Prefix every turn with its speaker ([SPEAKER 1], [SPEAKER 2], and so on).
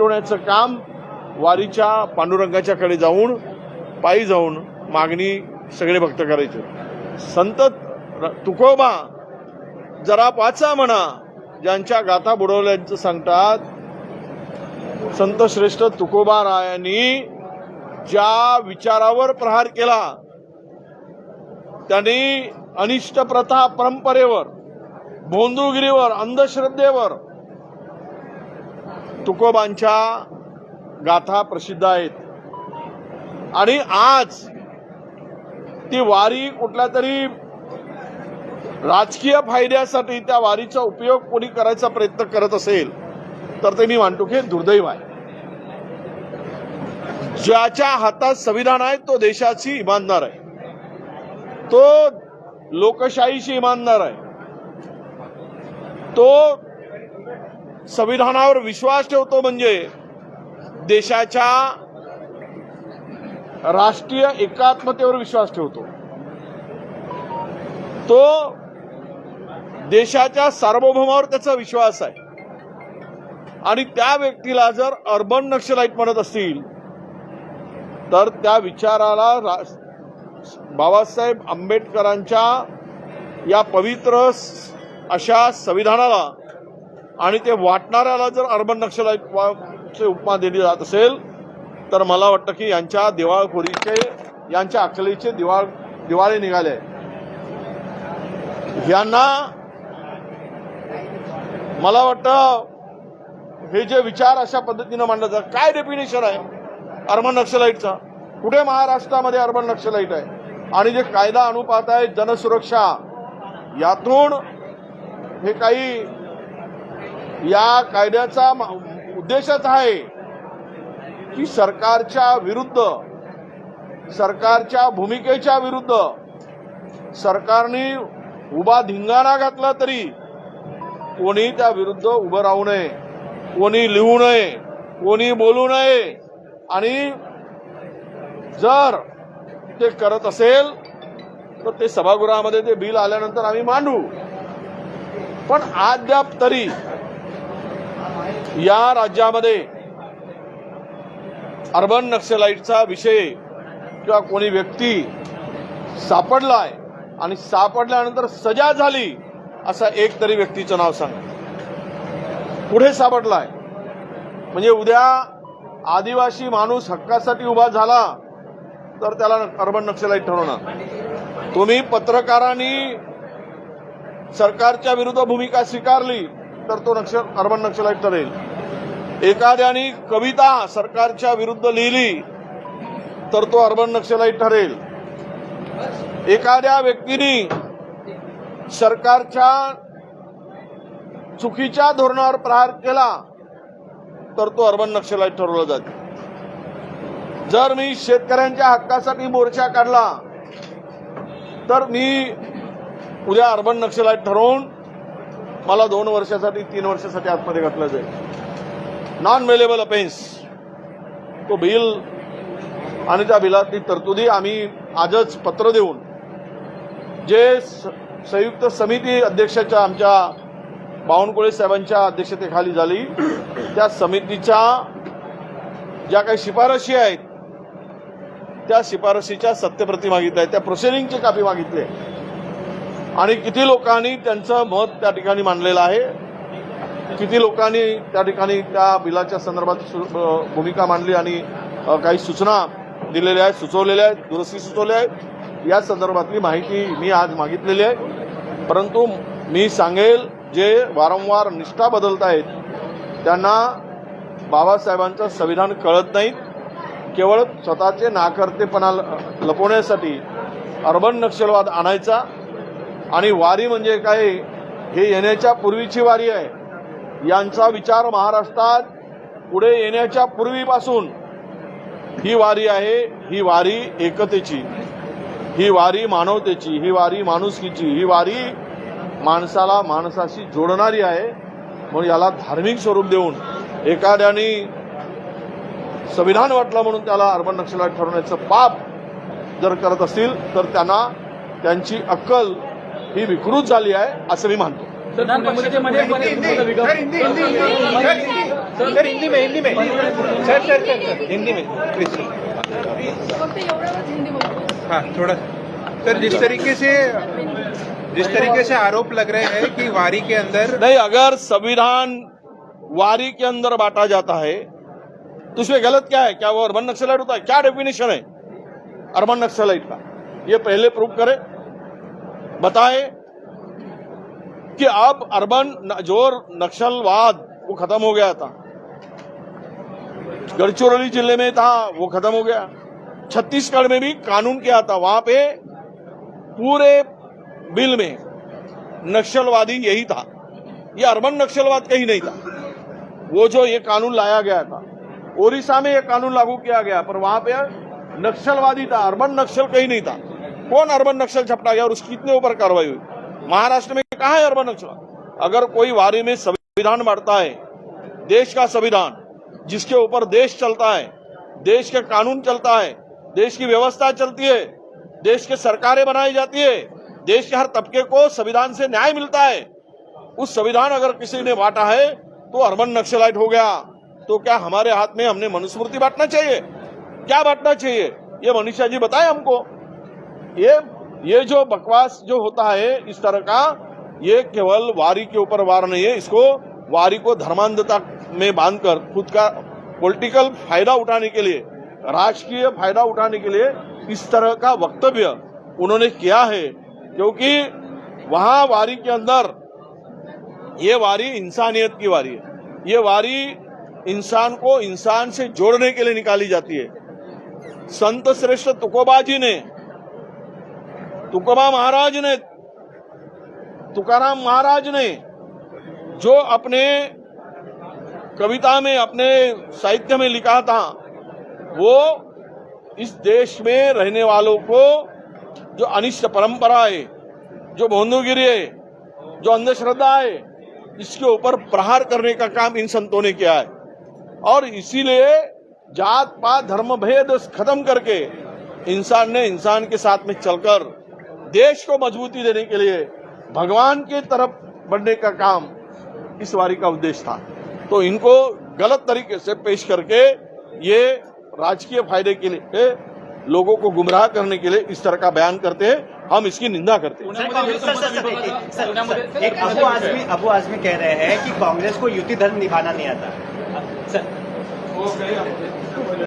[SPEAKER 1] होण्याचं काम वारीच्या पांडुरंगाच्याकडे जाऊन पायी जाऊन मागणी सगळे भक्त करायचे. संत तुकोबा जरा पाचा म्हणा ज्यांच्या गाथा बुडवल्याचं सांगतात. संत श्रेष्ठ तुकोबा रायांनी ज्या विचारावर प्रहार केला त्यांनी अनिष्ट प्रथा परंपरेवर भोंदूगिरीवर अंधश्रद्धेवर तुकोबांच्या गाथा प्रसिद्ध आहेत. आणि आज ती वारी कुठल्या तरी राजकीय फायद्यासाठी त्या वारीचा उपयोग कोणी करायचा प्रयत्न करत असेल तर ते मी मानतो की हे दुर्दैव आहे. ज्याच्या हातात संविधान आहे तो देशाची इमानदार आहे. तो लोकशाहीशी इमानदार आहे. तो संविधानावर विश्वास ठेवतो म्हणजे देशाच्या राष्ट्रीय एकात्मतेवर विश्वास ठेवतो. तो देशाच्या सार्वभौमावर त्याचा विश्वास आहे. आणि त्या व्यक्तीला जर अर्बन नक्षलाईट म्हणत असतील तर त्या विचाराला रा- बाबासाहेब आंबेडकरांच्या या पवित्र अशा संविधानाला आणि ते वाटणाऱ्याला जर अर्बन नक्षलाईटचे उपमा दिली जात असेल तर मला वाटतं की यांच्या दिवाळखोरीचे यांच्या अकलेचे दिवाळ दिवाळे निघाले. यांना मला वाटतं हे जे विचार अशा पद्धतीनं मांडलं जात काय डेफिनेशन आहे? अर्बन नक्षलाईटचा कुठे महाराष्ट्रामध्ये अर्बन नक्षलाईट आहे? आणि जे कायदा अनुपात आहे जनसुरक्षा यातून हे काही या कायद्याचा उद्देशच आहे की सरकारच्या विरुद्ध सरकारच्या भूमिकेच्या विरुद्ध सरकारने उभा धिंगाणा घातला तरी कोणी त्या विरुद्ध उभं राहू नये कोणी लिहू नये कोणी बोलू नये. आणि जर ते करत असेल तर ते सभागृहामध्ये ते बिल आल्यानंतर आम्ही मांडू. पण अद्याप तरी या राज्यामध्ये अर्बन नक्षलाईटचा विषय किंवा कोणी व्यक्ती सापडलाय आणि सापडल्यानंतर सजा झाली असा एक तरी व्यक्तीचं नाव सांगा. पुढे सापडलाय. म्हणजे उद्या आदिवासी माणूस हक्कासाठी उभा झाला तर त्याला अर्बन नक्षलाईट ठरवणार. तुम्ही पत्रकारांनी सरकारच्या विरुद्ध भूमिका स्वीकारली तर तो नक्ष अर्बन नक्षलाईट ठरेल एखाद्याने कविता सरकारच्या विरुद्ध लिहिली तर तो अर्बन नक्षलाईट ठरेल. एखाद्या व्यक्तीने सरकारच्या चुकीच्या धोरणावर प्रहार केला तर तो अर्बन नक्षलाईट ठरवला जातो. जर मी शेतकऱ्यांच्या हक्कासाठी मोर्चा काढला तर मी उद्या अर्बन नक्षलाईट ठरवून मला दोन वर्षासाठी तीन वर्षासाठी आतमध्ये घातलं जाईल. नॉन मेलेबल अपेन्स तो बिल आणि त्या बिलातली तरतुदी आम्ही आजच पत्र देऊन जे स- संयुक्त समिती अध्यक्षाच्या आमच्या बावनकुळे साहेबांच्या अध्यक्षतेखाली झाली त्या समितीच्या ज्या काही शिफारशी आहेत त्या शिफारशीच्या सत्यप्रती मागितल्या आहेत त्या प्रोसिडिंगची कापी मागितली आहे आणि किती लोकांनी त्यांचं मत त्या ठिकाणी मांडलेलं आहे? किती लोकांनी त्या ठिकाणी त्या बिलाच्या संदर्भात सु- भूमिका मांडली आणि काही सूचना दिलेल्या आहेत सुचवलेल्या आहेत दुरुस्ती सुचवल्या आहेत? या संदर्भातली माहिती मी आज मागितलेली आहे. परंतु मी सांगेल जे वारंवार निष्ठा बदलत आहेत त्यांना बाबासाहेबांचं संविधान कळत नाहीत. केवळ स्वतःचे नाकर्तेपणा ल- लपवण्यासाठी अर्बन नक्षलवाद आणायचा आणि वारी म्हणजे काय? हे येण्याच्या पूर्वीची वारी आहे. यांचा विचार महाराष्ट्रात पुढे येण्याच्या पूर्वीपासून ही वारी आहे ही वारी एकतेची. ही वारी मानवतेची ही वारी माणुसकीची ही वारी माणसाला माणसाशी जोडणारी आहे. म्हणून याला धार्मिक स्वरूप देऊन एखाद्याने संविधान वाटलं म्हणून त्याला अर्बन नक्षलात ठरवण्याचं पाप जर करत असतील तर त्यांना त्यांची अक्कल ही विकृत झाली आहे असं मी मानतो.
[SPEAKER 2] हिंदी,
[SPEAKER 3] में हिंदी में। सर सर सर हिंदी में हाँ थोड़ा सर जिस तरीके से जिस तरीके से आरोप लग रहे हैं कि वारी के अंदर
[SPEAKER 1] नहीं अगर संविधान वारी के अंदर बांटा जाता है तो उसमें गलत क्या है? क्या वो अर्बन नक्सलाइट होता है? क्या डेफिनेशन है? अर्बन नक्सलाइट का। ये पहले प्रूव करे। बताए कि अब अर्बन न- जो नक्सलवाद, वो खत्म हो गया था। गढ़चिरौली ज़िले में था, वो खत्म हो गया। छत्तीसगढ़ में भी कानून क्या था? वहाँ पे पूरे बिल में नक्सलवादी यही था। ये अर्बन नक्सलवाद कहीं नहीं था। वो जो ये कानून लाया गया था ओडिशा में ये कानून लागू किया गया, पर वहाँ पे नक्सलवादी था, अर्बन नक्सल कहीं नहीं था। कौन अर्बन नक्सल छपटा गया और उसकी कितने ऊपर कार्रवाई हुई? महाराष्ट्र में कहा है अर्बन नक्सल? अगर कोई वारी में संविधान बांटता है, देश का संविधान, जिसके ऊपर देश चलता है, देश के कानून चलता है, देश की व्यवस्था चलती है, देश के सरकारें बनाई जाती है, देश के हर तबके को संविधान से न्याय मिलता है, उस संविधान अगर किसी ने बांटा है तो अर्बन नक्सलाइट हो गया। तो क्या हमारे हाथ में हमने मनुस्मृति बांटना चाहिए? क्या बांटना चाहिए? ये मनीषा जी बताए हमको। ये ये जो बकवास जो होता है इस तरह का, ये केवल वारी के ऊपर वार नहीं है, इसको वारी को धर्मांधता में बांधकर खुद का पॉलिटिकल फ़ायदा उठाने के लिए, राजकीय फ़ायदा उठाने के लिए इस तरह का वक्तव्य उन्होंने किया है, क्योंकि वहाँ वारी के अंदर, ये वारी इंसानियत की वारी है। ये वारी इंसान को इंसान से जोड़ने के लिए निकाली जाती है। संत श्रेष्ठ तुकोबा जी ने तुकोबा महाराज ने, तुकाराम महाराज ने जो अपने कविता में, अपने साहित्य में लिखा था, वो इस देश में रहने वालों को जो अनिष्ट परंपरा है, जो भोंदूगिरी है, जो अंधश्रद्धा है, इसके ऊपर प्रहार करने का काम इन संतों ने किया है। और इसीलिए जात पात धर्म भेद खत्म करके इंसान ने इंसान के साथ में चलकर देश को मजबूती देने के लिए भगवान की तरफ़ बढ़ने का काम इस वारी का उद्देश्य था। तो इनको गलत तरीके से पेश करके ये राजकीय फ़ायदे के लिए लोगों को गुमराह करने के लिए इस तरह का बयान करते हैं। हम इसकी निंदा करते हैं।
[SPEAKER 4] सर सर सर सर एक- एक- सर सर एक अबू आजमी अबू आजमी कह रहे हैं कि कांग्रेस को युति धर्म निभाना नहीं आता। सर